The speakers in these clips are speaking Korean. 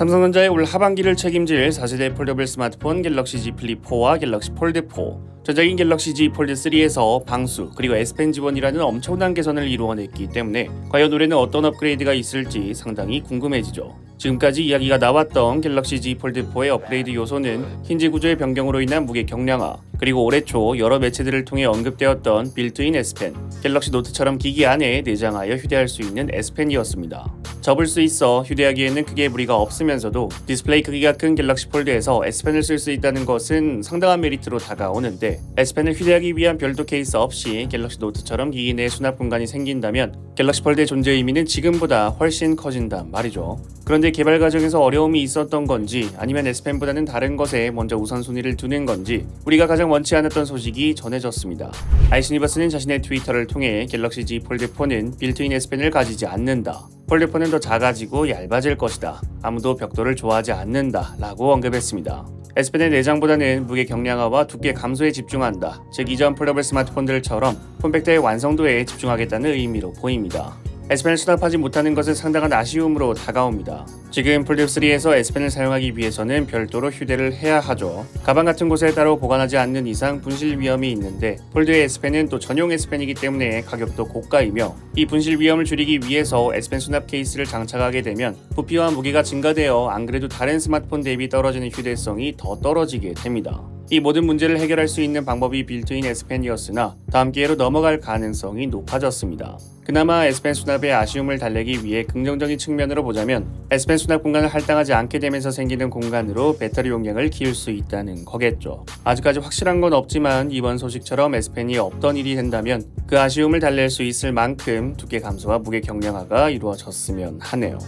삼성전자의 올 하반기를 책임질 4세대 폴더블 스마트폰 갤럭시 Z 플립 4와 갤럭시 폴드 4. 전작인 갤럭시 Z 폴드 3에서 방수 그리고 S펜 지원이라는 엄청난 개선을 이루어냈기 때문에 과연 올해는 어떤 업그레이드가 있을지 상당히 궁금해지죠. 지금까지 이야기가 나왔던 갤럭시 Z 폴드 4의 업그레이드 요소는 힌지 구조의 변경으로 인한 무게 경량화, 그리고 올해 초 여러 매체들을 통해 언급되었던 빌트인 S펜, 갤럭시 노트처럼 기기 안에 내장하여 휴대할 수 있는 S펜이었습니다. 접을 수 있어 휴대하기에는 크게 무리가 없으면서도 디스플레이 크기가 큰 갤럭시 폴드에서 S펜을 쓸 수 있다는 것은 상당한 메리트로 다가오는데 S펜을 휴대하기 위한 별도 케이스 없이 갤럭시 노트처럼 기기 내 수납 공간이 생긴다면 갤럭시 폴드의 존재 의미는 지금보다 훨씬 커진단 말이죠. 그런데 개발 과정에서 어려움이 있었던 건지 아니면 S펜보다는 다른 것에 먼저 우선순위를 두는 건지 우리가 가장 원치 않았던 소식이 전해졌습니다. 아이스니버스는 자신의 트위터를 통해 갤럭시 Z 폴드 4는 빌트인 S펜을 가지지 않는다. 4는 더 작아지고 얇아질 것이다. 아무도 벽돌을 좋아하지 않는다. 라고 언급했습니다. S펜의 내장보다는 무게 경량화와 두께 감소에 집중한다. 즉 이전 폴더블 스마트폰들처럼 폼팩터의 완성도에 집중하겠다는 의미로 보입니다. S펜을 수납하지 못하는 것은 상당한 아쉬움으로 다가옵니다. 지금 폴드3에서 S펜을 사용하기 위해서는 별도로 휴대를 해야 하죠. 가방 같은 곳에 따로 보관하지 않는 이상 분실 위험이 있는데 폴드의 S펜은 또 전용 S펜이기 때문에 가격도 고가이며 이 분실 위험을 줄이기 위해서 S펜 수납 케이스를 장착하게 되면 부피와 무게가 증가되어 안 그래도 다른 스마트폰 대비 떨어지는 휴대성이 더 떨어지게 됩니다. 이 모든 문제를 해결할 수 있는 방법이 빌트인 S펜이었으나 다음 기회로 넘어갈 가능성이 높아졌습니다. 그나마 S펜 수납의 아쉬움을 달래기 위해 긍정적인 측면으로 보자면 S펜 수납 공간을 할당하지 않게 되면서 생기는 공간으로 배터리 용량을 키울 수 있다는 거겠죠. 아직까지 확실한 건 없지만 이번 소식처럼 S펜이 없던 일이 된다면 그 아쉬움을 달랠 수 있을 만큼 두께 감소와 무게 경량화가 이루어졌으면 하네요.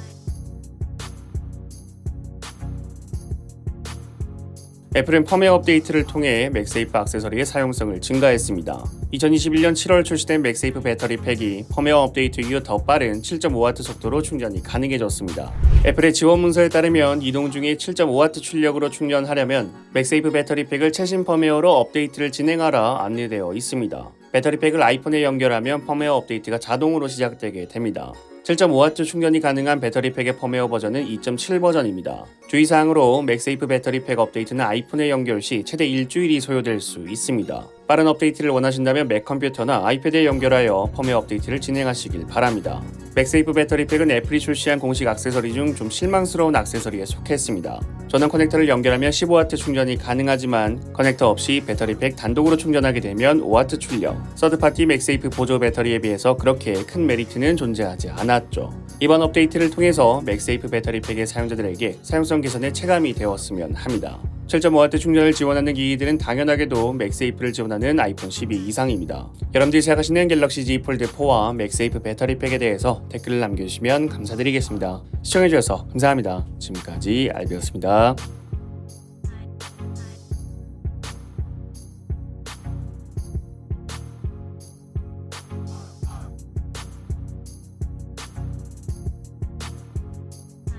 애플은 펌웨어 업데이트를 통해 맥세이프 액세서리의 사용성을 증가했습니다. 2021년 7월 출시된 맥세이프 배터리 팩이 펌웨어 업데이트 이후 더 빠른 7.5W 속도로 충전이 가능해졌습니다. 애플의 지원 문서에 따르면 이동 중에 7.5W 출력으로 충전하려면 맥세이프 배터리 팩을 최신 펌웨어로 업데이트를 진행하라 안내되어 있습니다. 배터리 팩을 아이폰에 연결하면 펌웨어 업데이트가 자동으로 시작되게 됩니다. 7.5W 충전이 가능한 배터리 팩의 펌웨어 버전은 2.7 버전입니다. 주의사항으로 맥세이프 배터리 팩 업데이트는 아이폰에 연결 시 최대 일주일이 소요될 수 있습니다. 빠른 업데이트를 원하신다면 맥 컴퓨터나 아이패드에 연결하여 펌웨어 업데이트를 진행하시길 바랍니다. 맥세이프 배터리 팩은 애플이 출시한 공식 액세서리 중 좀 실망스러운 액세서리에 속했습니다. 전원 커넥터를 연결하면 15W 충전이 가능하지만 커넥터 없이 배터리 팩 단독으로 충전하게 되면 5W 출력. 서드파티 맥세이프 보조 배터리에 비해서 그렇게 큰 메리트는 존재하지 않았죠. 이번 업데이트를 통해서 맥세이프 배터리 팩의 사용자들에게 사용성 개선에 체감이 되었으면 합니다. 7.5W 충전을 지원하는 기기들은 당연하게도 맥세이프를 지원하는 아이폰 12 이상입니다. 여러분들이 생각하시는 갤럭시 Z 폴드 4와 맥세이프 배터리 팩에 대해서 댓글을 남겨주시면 감사드리겠습니다. 시청해주셔서 감사합니다. 지금까지 알비였습니다.